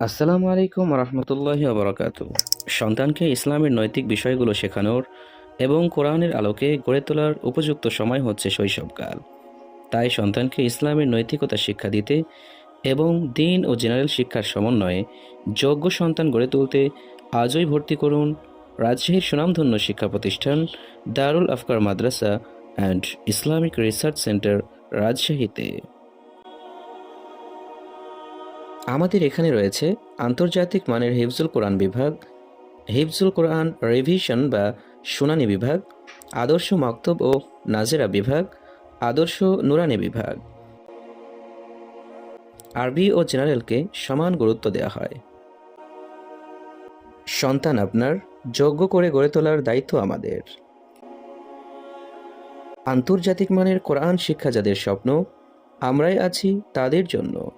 আসসালামু আলাইকুম রহমতুল্লাহি বরকাত। সন্তানকে ইসলামের নৈতিক বিষয়গুলো শেখানোর এবং কোরআনের আলোকে গড়ে তোলার উপযুক্ত সময় হচ্ছে শৈশবকাল। তাই সন্তানকে ইসলামের নৈতিকতা শিক্ষা দিতে এবং দিন ও জেনারেল শিক্ষার সমন্বয়ে যোগ্য সন্তান গড়ে তুলতে আজই ভর্তি করুন রাজশাহীর সুনামধন্য শিক্ষা প্রতিষ্ঠান Darul Afkar Madrasa and Islamic research centre রাজশাহীতে। আমাদের এখানে রয়েছে আন্তর্জাতিক মানের হিফজুল কোরআন বিভাগ, হিফজুল কোরআন রিভিশন বা শুনানি বিভাগ, আদর্শ মক্তব ও নাজেরা বিভাগ, আদর্শ নুরানি বিভাগ। আরবি ও জেনারেলকে সমান গুরুত্ব দেওয়া হয়। সন্তান আপনার, যোগ্য করে গড়ে তোলার দায়িত্ব আমাদের। আন্তর্জাতিক মানের কোরআন শিক্ষা যাদের স্বপ্ন, আমরাই আছি তাদের জন্য।